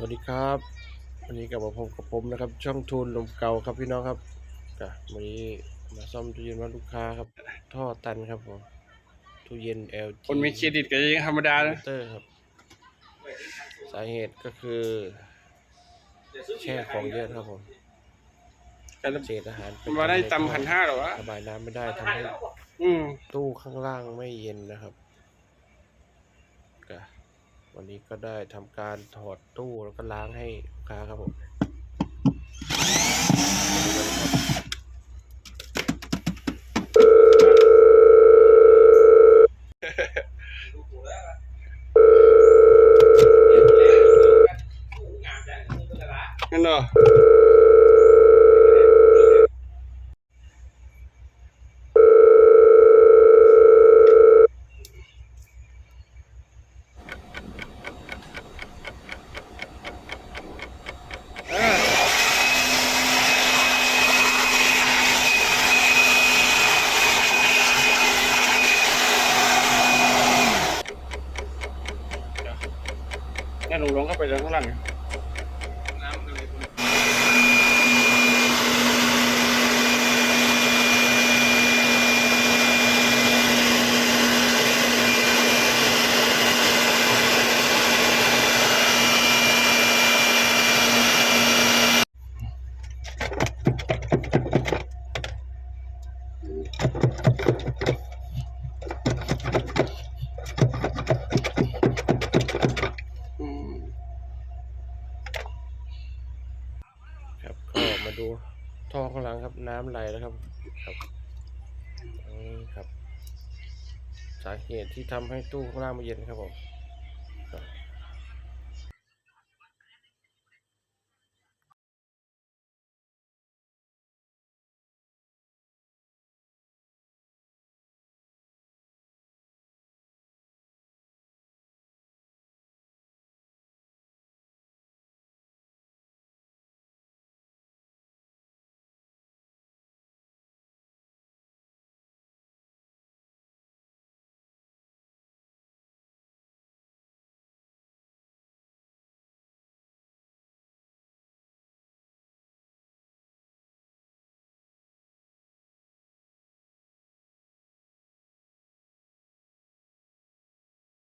วัสดีครับ วันนี้กลับมาพบกับผมนะครับ ช่องทูนลมเก่าครับพี่น้องครับก็วันนี้มาซ่อมตู้เย็นว่านลูกค้าครับ ท่อตันครับผมตู้เย็น LG คนมีเครดิตก็ยังธรรมดานะเตอร์ครับ สาเหตุก็คือ แช่ของเยอะครับผมแต่เศษอาหารปมาได้ในท่อตำพันห้าหรอวะระบายน้ำไม่ได้ทำให้อืมตู้ข้างล่างไม่เย็นนะครับก็ วันนี้ก็ได้ทำการถอดตู้แล้วก็ล้างให้ลูกค้าครับผมนั่นเนาะ แนี่ยลงลงเข้าไปแล้วข้างล่าง ก็มาดูท่อข้างหลังครับ น้ำไหลแล้วครับ ครับนี่ครับ สาเหตุที่ทำให้ตู้ข้างล่างไม่เย็นครับผม